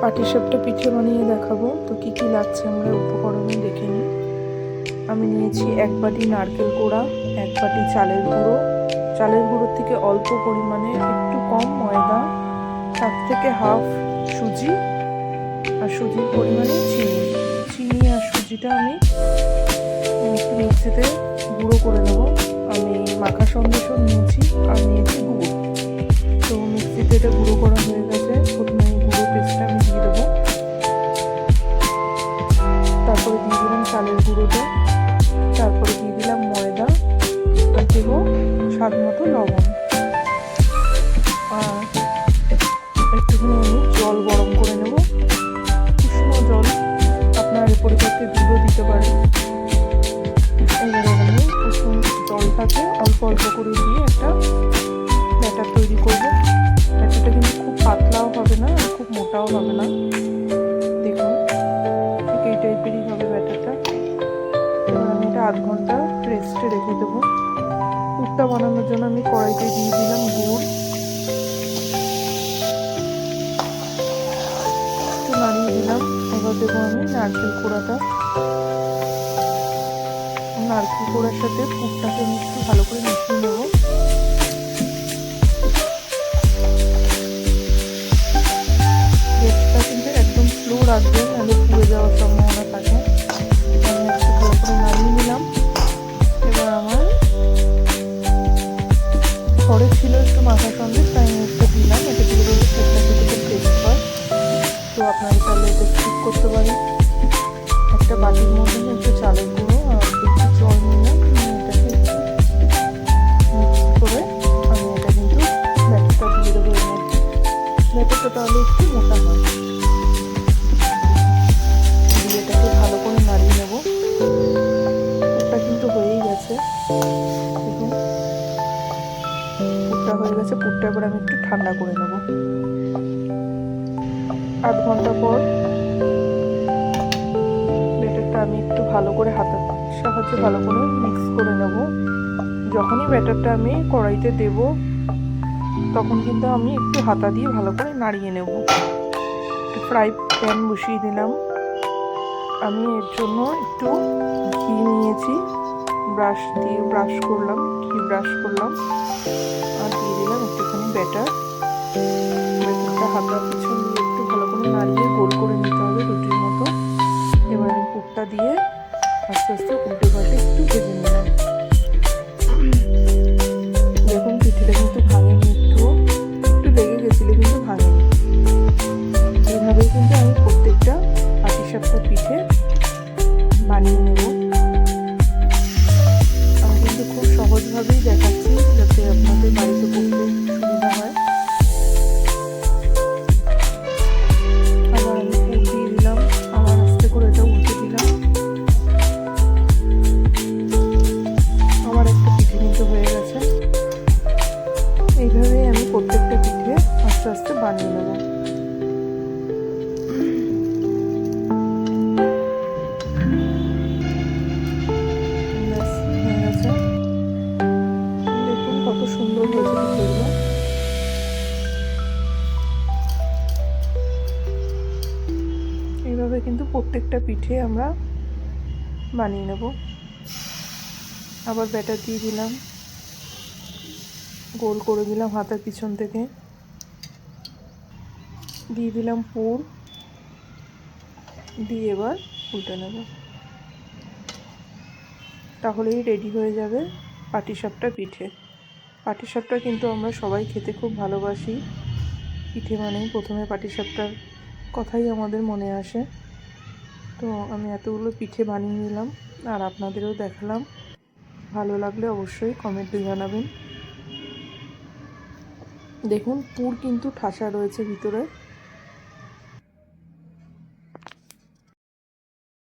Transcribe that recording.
পাটিসাপটা পিঠে বানিয়ে দেখাবো। তো কি কি লাগছে আমরা উপকরণে দেখে নিই। আমি নিয়েছি এক বাটি নারকেল কোড়া, এক বাটি চালের গুঁড়ো। চালের গুঁড়োর থেকে অল্প পরিমাণে একটু কম ময়দা, তার থেকে হাফ সুজি আর সুজির পরিমাণে চিনি। চিনি আর সুজিটা আমি একটু মিক্সিতে গুঁড়ো করে নেব। আমি মাখা সন্দেশও নিয়েছি আর নিয়েছি গুড়। তো মিক্সিতে এটা গুঁড়ো চালের গুঁড়োটা তারপরে দিয়ে দিলাম ময়দা দেবো স্বাদ মতো লবণ। ঘণ্টা রেস্টে রেখে দেবো। কুর্তা বানানোর জন্য আমি কড়াইতে দিয়ে দিলাম গুড়। একটু নাড়িয়ে দিলাম। এবার দেবো আমি নারকেল কোড়াটা। নারকেল কোড়ার সাথে কুর্তাকে আমি একটু ভালো করে মিশিয়ে নেব। সন্দেশ তাই আমি একটু দিলাম। এটা দিয়ে দিলে সেটা থেকে তো আপনারা তাহলে এটা স্কিপ করতে পারেন। একটা বাটির মধ্যে একটু চালের গুঁড়ো আর একটু জল এটাকে করে আমি এটা কিন্তু তাহলে একটু মোটা হয়। এটাকে ভালো করে নাড়িয়ে নেব। এটা কিন্তু হয়েই গেছে। পুরটা হয়ে গেছে, পুরটা এবার আমি একটু ঠান্ডা করে নেব। আধ ঘণ্টা পর ব্যাটারটা আমি একটু ভালো করে হাতের সাহায্যে ভালো করে মিক্স করে নেব। যখনই ব্যাটারটা আমি কড়াইতে দেব, তখন কিন্তু আমি একটু হাতা দিয়ে ভালো করে নাড়িয়ে নেব। একটু ফ্রাই প্যান বসিয়ে দিলাম। আমি এর জন্য একটু ঘি নিয়েছি। ব্রাশ দিয়ে ব্রাশ করলাম ঘি ব্রাশ করলাম? আর দিয়ে দিলাম একটুখানি ব্যাটার ব্যাটারটা পিছন দিয়ে একটু ভালো করে নাড়িয়ে গোল করে নিতে হবে রুটির মতো। এবার আমি পুরটা দিয়ে আস্তে আস্তে উল্টে পাল্টে একটু ভেজে নিলাম। দেখুন পিঠিটা কিন্তু সহজভাবেই দেখাচ্ছি যাতে আপনাদের বাড়িতে করতে সুবিধা হয়। আবার আমি দিলাম, আবার আস্তে করে এটা উল্টে দিলাম। আমার একটা পিঠে হয়ে গেছে। এইভাবেই আমি প্রত্যেকটা পিঠে আস্তে আস্তে বানিয়ে নেব। এইভাবে কিন্তু প্রত্যেকটা পিঠে আমরা বানিয়ে নেব। আবার ব্যাটার দিয়ে দিলাম। গোল করে দিলাম হাতের পিছন থেকে। দিয়ে দিলাম পুর। দিয়ে এবার উল্টে নেব। তাহলেই রেডি হয়ে যাবে পাটিসাপটা পিঠে। পাটিসাপটা কিন্তু আমরা সবাই খেতে খুব ভালোবাসি। পিঠে মানেই প্রথমে পাটিসাপটার কথাই আমাদের মনে আসে। তো আমি এতগুলো পিঠে বানিয়ে নিলাম, আর আপনাদেরও দেখালাম। ভালো লাগলে অবশ্যই কমেন্টে জানাবেন। দেখুন, পুর কিন্তু ঠাসা রয়েছে ভিতরে।